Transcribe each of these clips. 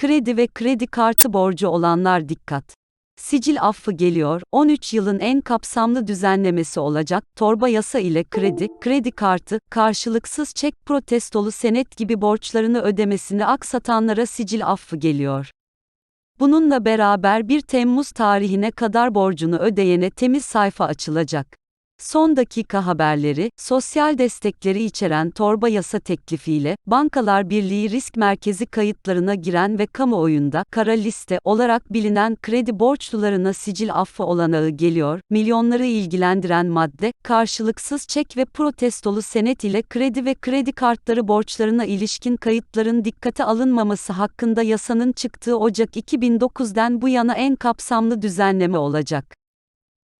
Kredi ve kredi kartı borcu olanlar dikkat. Sicil affı geliyor, 13 yılın en kapsamlı düzenlemesi olacak, torba yasa ile kredi, kredi kartı, karşılıksız çek protestolu senet gibi borçlarını ödemesini aksatanlara sicil affı geliyor. Bununla beraber 1 Temmuz tarihine kadar borcunu ödeyene temiz sayfa açılacak. Son dakika haberleri, sosyal destekleri içeren torba yasa teklifiyle, Bankalar Birliği Risk Merkezi kayıtlarına giren ve kamuoyunda kara liste olarak bilinen kredi borçlularına sicil affı olanağı geliyor. Milyonları ilgilendiren madde, karşılıksız çek ve protestolu senet ile kredi ve kredi kartları borçlarına ilişkin kayıtların dikkate alınmaması hakkında yasanın çıktığı Ocak 2009'den bu yana en kapsamlı düzenleme olacak.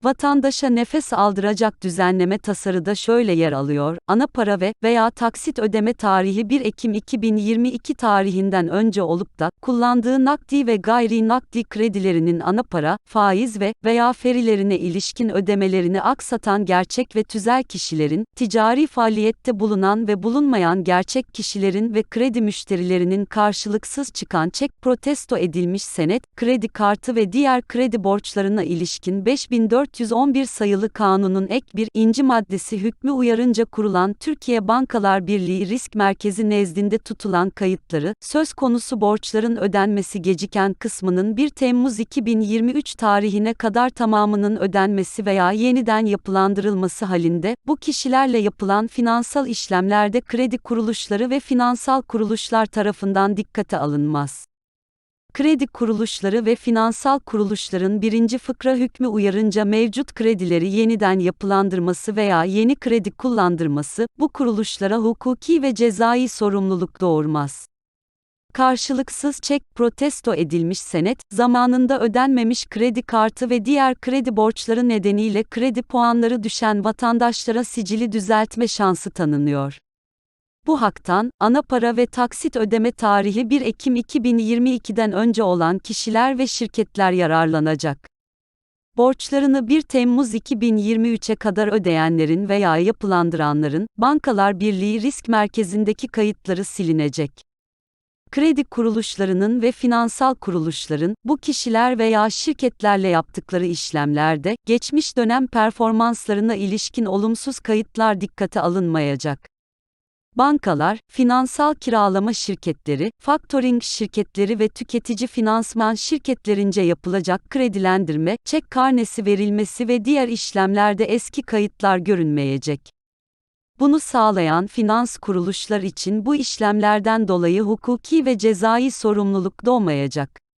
Vatandaşa nefes aldıracak düzenleme tasarıda şöyle yer alıyor, ana para ve veya taksit ödeme tarihi 1 Ekim 2022 tarihinden önce olup da, kullandığı nakdi ve gayri nakdi kredilerinin ana para, faiz ve veya ferilerine ilişkin ödemelerini aksatan gerçek ve tüzel kişilerin, ticari faaliyette bulunan ve bulunmayan gerçek kişilerin ve kredi müşterilerinin karşılıksız çıkan çek protesto edilmiş senet, kredi kartı ve diğer kredi borçlarına ilişkin 5400 411 sayılı kanunun ek bir inci maddesi hükmü uyarınca kurulan Türkiye Bankalar Birliği Risk Merkezi nezdinde tutulan kayıtları, söz konusu borçların ödenmesi geciken kısmının 1 Temmuz 2023 tarihine kadar tamamının ödenmesi veya yeniden yapılandırılması halinde, bu kişilerle yapılan finansal işlemlerde kredi kuruluşları ve finansal kuruluşlar tarafından dikkate alınmaz. Kredi kuruluşları ve finansal kuruluşların birinci fıkra hükmü uyarınca mevcut kredileri yeniden yapılandırması veya yeni kredi kullandırması, bu kuruluşlara hukuki ve cezai sorumluluk doğurmaz. Karşılıksız çek protesto edilmiş senet, zamanında ödenmemiş kredi kartı ve diğer kredi borçları nedeniyle kredi puanları düşen vatandaşlara sicili düzeltme şansı tanınıyor. Bu haktan, ana para ve taksit ödeme tarihi 1 Ekim 2022'den önce olan kişiler ve şirketler yararlanacak. Borçlarını 1 Temmuz 2023'e kadar ödeyenlerin veya yapılandıranların, Bankalar Birliği Risk Merkezi'ndeki kayıtları silinecek. Kredi kuruluşlarının ve finansal kuruluşların, bu kişiler veya şirketlerle yaptıkları işlemlerde, geçmiş dönem performanslarına ilişkin olumsuz kayıtlar dikkate alınmayacak. Bankalar, finansal kiralama şirketleri, faktoring şirketleri ve tüketici finansman şirketlerince yapılacak kredilendirme, çek karnesi verilmesi ve diğer işlemlerde eski kayıtlar görünmeyecek. Bunu sağlayan finans kuruluşlar için bu işlemlerden dolayı hukuki ve cezai sorumluluk doğmayacak.